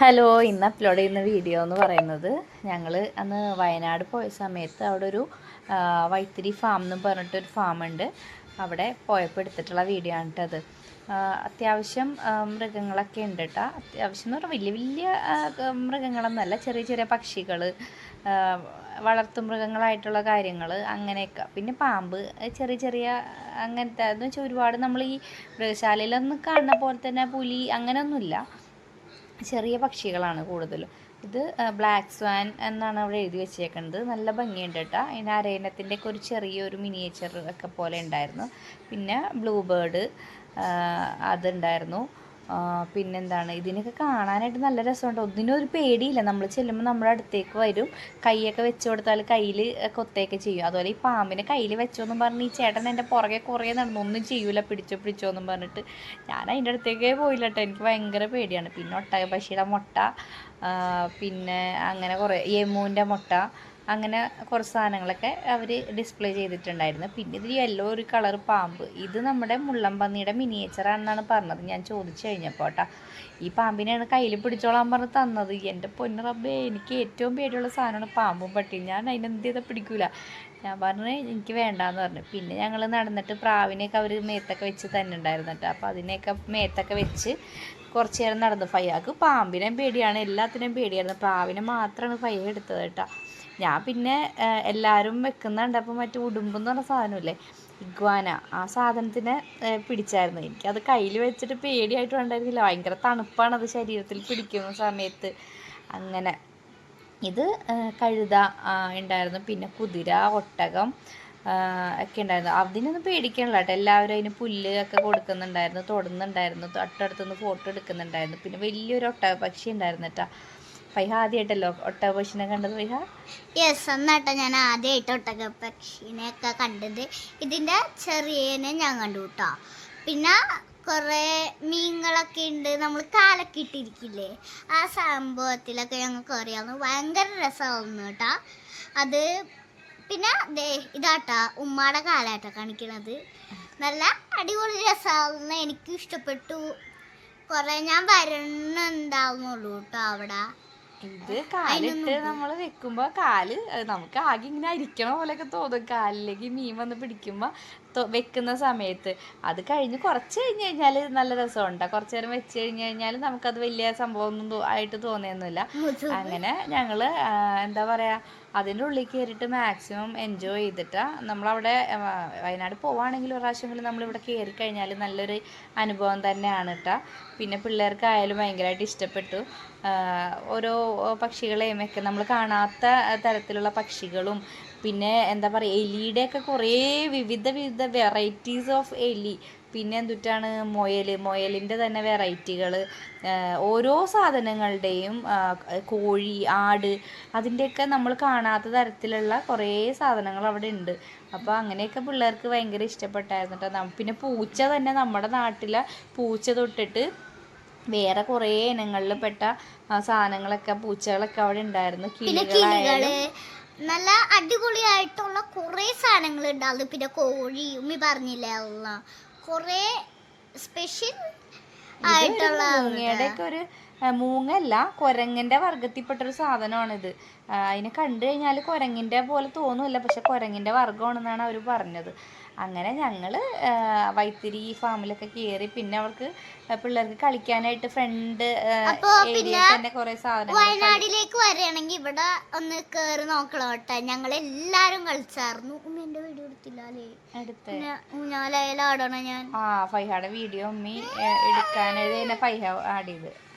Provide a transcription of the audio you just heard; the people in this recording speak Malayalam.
ഹലോ ഇന്ന് അപ്ലോഡ് ചെയ്യുന്ന വീഡിയോ എന്ന് പറയുന്നത് ഞങ്ങൾ അന്ന് വയനാട് പോയ സമയത്ത് അവിടെ ഒരു വൈത്തിരി ഫാം എന്ന് പറഞ്ഞിട്ടൊരു ഫാമുണ്ട് അവിടെ പോയപ്പോൾ എടുത്തിട്ടുള്ള വീഡിയോ ആണ് കേട്ടത് അത്യാവശ്യം മൃഗങ്ങളൊക്കെ ഉണ്ട് കേട്ടോ അത്യാവശ്യം എന്ന് പറഞ്ഞാൽ വലിയ വലിയ മൃഗങ്ങളൊന്നല്ല ചെറിയ ചെറിയ പക്ഷികൾ വളർത്തു മൃഗങ്ങളായിട്ടുള്ള കാര്യങ്ങൾ അങ്ങനെയൊക്കെ. പിന്നെ പാമ്പ് ചെറിയ ചെറിയ അങ്ങനത്തെ എന്ന് വെച്ചാൽ ഒരുപാട് നമ്മൾ ഈ മൃഗശാലയിലൊന്നും കാണുന്ന പോലെ തന്നെ പുലി അങ്ങനെയൊന്നുമില്ല. ചെറിയ പക്ഷികളാണ് കൂടുതലും. ഇത് ബ്ലാക്ക് സ്വാൻ എന്നാണ് അവിടെ എഴുതി വെച്ചേക്കുന്നത്. നല്ല ഭംഗിയുണ്ട് കേട്ടോ. അതിന് അരയണത്തിന്റെ ഒക്കെ ഒരു ചെറിയൊരു മിനിയേച്ചർ ഒക്കെ പോലെ ഉണ്ടായിരുന്നു. പിന്നെ ബ്ലൂ ബേർഡ് അതുണ്ടായിരുന്നു. പിന്നെന്താണ്? ഇതിനൊക്കെ കാണാനായിട്ട് നല്ല രസമുണ്ട്. ഒന്നിനും ഒരു പേടിയില്ല. നമ്മൾ ചെല്ലുമ്പോൾ നമ്മുടെ അടുത്തേക്ക് വരും. കൈയൊക്കെ വെച്ച് കൊടുത്താൽ കയ്യിൽ കൊത്തേയൊക്കെ ചെയ്യും. അതുപോലെ ഈ പാമ്പിനെ കയ്യിൽ വെച്ചോന്നും പറഞ്ഞ് ഈ ചേട്ടൻ എന്റെ പുറകെ കുറേ നടന്നു. ഒന്നും ചെയ്യൂല. പിടിച്ചോ പിടിച്ചോ എന്നും പറഞ്ഞിട്ട്. ഞാൻ അതിന്റെ അടുത്തേക്കേ പോയില്ല കേട്ടോ എനിക്ക് ഭയങ്കര പേടിയാണ്. പിന്നെ ഒട്ടക പക്ഷിയുടെ മുട്ട പിന്നെ അങ്ങനെ കുറേ യമുവിന്റെ മുട്ട അങ്ങനെ കുറച്ച് സാധനങ്ങളൊക്കെ അവർ ഡിസ്പ്ലേ ചെയ്തിട്ടുണ്ടായിരുന്നു. പിന്നെ ഇത് യെല്ലോ ഒരു കളർ പാമ്പ്. ഇത് നമ്മുടെ മുള്ളംപന്നിയുടെ മിനിയേച്ചറാണെന്നാണ് പറഞ്ഞത്. ഞാൻ ചോദിച്ചു കഴിഞ്ഞപ്പോൾ കേട്ടോ ഈ പാമ്പിനെയാണ് കയ്യിൽ പിടിച്ചോളാൻ പറഞ്ഞ് തന്നത്. എന്റെ പൊന്നു റബ്ബേ എനിക്ക് ഏറ്റവും പേടിയുള്ള സാധനമാണ് പാമ്പും പട്ടിയും. ഞാൻ അതിനെന്ത് ചെയ്താൽ പിടിക്കൂല? ഞാൻ പറഞ്ഞു എനിക്ക് വേണ്ടാന്ന് പറഞ്ഞു. പിന്നെ ഞങ്ങൾ നടന്നിട്ട് പ്രാവിനെയൊക്കെ അവർ മേത്തൊക്കെ വെച്ച് തന്നെ ഉണ്ടായിരുന്നു കേട്ടോ അപ്പോൾ അതിനെയൊക്കെ മേത്തൊക്കെ വെച്ച് കുറച്ച് നേരം നടന്നു. ഫയ്യാക്ക് പാമ്പിനെ പേടിയാണ്. എല്ലാത്തിനും പേടിയായിരുന്നു. പ്രാവിനെ മാത്രമാണ് ഫയ്യ എടുത്തത് കേട്ടോ. ഞാൻ പിന്നെ എല്ലാവരും വെക്കുന്നുണ്ട്. അപ്പം മറ്റേ ഉടുമ്പെന്ന് പറഞ്ഞ സാധനമില്ലേ? ഇഗ്വാന. ആ സാധനത്തിനെ പിടിച്ചായിരുന്നു. എനിക്കത് കയ്യിൽ വെച്ചിട്ട് പേടിയായിട്ട് ഉണ്ടായിരുന്നില്ല ഭയങ്കര തണുപ്പാണ് അത് ശരീരത്തിൽ പിടിക്കുന്ന സമയത്ത്. അങ്ങനെ. ഇത് കഴുത ഉണ്ടായിരുന്നു. പിന്നെ കുതിര ഒട്ടകം ഒക്കെ ഉണ്ടായിരുന്നു. അതിനൊന്നും പേടിക്കണില്ല കേട്ടോ. എല്ലാവരും അതിന് പുല്ല് ഒക്കെ കൊടുക്കുന്നുണ്ടായിരുന്നു തൊടുന്നുണ്ടായിരുന്നു തൊട്ടടുത്തുനിന്ന് ഫോട്ടോ എടുക്കുന്നുണ്ടായിരുന്നു. പിന്നെ വലിയൊരു ഒട്ടക പക്ഷി ഉണ്ടായിരുന്നു കേട്ടോ. ഫൈഹ ആദ്യമായിട്ടല്ലോ ഒട്ടക പക്ഷിനെ കണ്ടത് ഫൈഹ? യെസ് എന്നാട്ടോ ഞാൻ ആദ്യമായിട്ട് ഒട്ടക പക്ഷിനെയൊക്കെ കണ്ടത്. ഇതിന്റെ ചെറിയനെ ഞാൻ കണ്ടു കേട്ടോ. പിന്നെ കുറേ മീനുകളൊക്കെ ഉണ്ട്. നമ്മൾ കാലൊക്കെ ഇട്ടിരിക്കില്ലേ? ആ സംഭവത്തിലൊക്കെ ഞങ്ങൾക്ക് അറിയാവുന്നു ഭയങ്കര രസമായിരുന്നു കേട്ടോ. അത് പിന്നെ ദേ ഇതാട്ടാ ഉമ്മാടെ കാലാട്ടാ കാണിക്കണത്. നല്ല അടിപൊളി രസമാവുന്ന എനിക്ക് ഇഷ്ടപ്പെട്ടു. കുറെ ഞാൻ വരണുണ്ടാവുന്നുള്ളൂ കേട്ടോ അവിടെ. ഇത് കാലിട്ട് നമ്മൾ വെക്കുമ്പോ കാൽ നമുക്ക് ആകെ ഇങ്ങനെ അരിക്കണ പോലെയൊക്കെ തോന്നും. കാലിലേക്ക് മീൻ വന്ന് പിടിക്കുമ്പോ വെക്കുന്ന സമയത്ത്. അത് കഴിഞ്ഞ് കുറച്ച് കഴിഞ്ഞ് കഴിഞ്ഞാൽ നല്ല രസമുണ്ട്. കുറച്ച് നേരം വെച്ച് കഴിഞ്ഞ് കഴിഞ്ഞാൽ നമുക്കത് വലിയ സംഭവം ഒന്നും ആയിട്ട് തോന്നിയൊന്നുമില്ല. അങ്ങനെ ഞങ്ങൾ എന്താ പറയാ അതിന്റെ ഉള്ളിൽ കയറിയിട്ട് മാക്സിമം എൻജോയ് ചെയ്തിട്ടാ നമ്മളവിടെ വയനാട് പോവാണെങ്കിൽ ഒരു പ്രാവശ്യമെങ്കിലും നമ്മളിവിടെ കയറി കഴിഞ്ഞാൽ നല്ലൊരു അനുഭവം തന്നെയാണ് കേട്ടോ പിന്നെ പിള്ളേർക്കായാലും ഭയങ്കരമായിട്ട് ഇഷ്ടപ്പെട്ടു. ഓരോ പക്ഷികളെയും ഒക്കെ നമ്മൾ കാണാത്ത തരത്തിലുള്ള പക്ഷികളും പിന്നെ എന്താ പറയുക എലിയുടെയൊക്കെ കുറേ വിവിധ വിവിധ വെറൈറ്റീസ് ഓഫ് എലി. പിന്നെ എന്തുട്ടാണ് മുയൽ മുയലിന്റെ തന്നെ വെറൈറ്റികൾ ഓരോ സാധനങ്ങളുടെയും കോഴി ആട് അതിന്റെയൊക്കെ നമ്മൾ കാണാത്ത തരത്തിലുള്ള കുറേ സാധനങ്ങൾ അവിടെ ഉണ്ട്. അപ്പോൾ അങ്ങനെയൊക്കെ പിള്ളേർക്ക് ഭയങ്കര ഇഷ്ടപ്പെട്ടായിരുന്നു കേട്ടോ പിന്നെ പൂച്ച തന്നെ നമ്മുടെ നാട്ടിലെ പൂച്ച തൊട്ടിട്ട് വേറെ കുറേ ഇനങ്ങളിൽ പെട്ട സാധനങ്ങളൊക്കെ പൂച്ചകളൊക്കെ അവിടെ ഉണ്ടായിരുന്നു. കിളികളായാലും കിളികൾ നല്ല അടിപൊളിയായിട്ടുള്ള കുറേ സാധനങ്ങൾ ഉണ്ടാവും പിന്നെ കോഴി ഉമ്മി പറഞ്ഞില്ലേ അല്ല കുറേ സ്പെഷ്യൽ ആയിട്ടുള്ള ഒരു മൂങ്ങല്ല കുരങ്ങന്റെ വർഗത്തിൽപ്പെട്ടൊരു സാധനമാണിത്. ആ, അതിനെ കണ്ടു കഴിഞ്ഞാൽ കുരങ്ങിന്റെ പോലെ തോന്നുന്നില്ല പക്ഷെ കുരങ്ങിന്റെ വർഗമാണെന്നാണ് അവർ പറഞ്ഞത്. അങ്ങനെ ഞങ്ങൾ ആ, വൈത്തിരി ഫാമിലൊക്കെ കയറി പിന്നെ അവർക്ക് പിള്ളേർക്ക് കളിക്കാനായിട്ട് ഫ്രണ്ട് തന്നെ കുറെ സാധനങ്ങൾ വയനാടിലേക്ക് വരികയാണെങ്കിൽ ഇവിടെ ഒന്ന് കേറി നോക്കണം കേട്ടോ. ഞങ്ങൾ എല്ലാരും കളിച്ചായിരുന്നു ഉമ്മിന്റെ വീഡിയോ എടുത്തില്ലേ എടുത്ത്. ഞാൻ? ആ വീഡിയോ ഉമ്മി ഫൈഹ ആഡ് ചെയ്ത്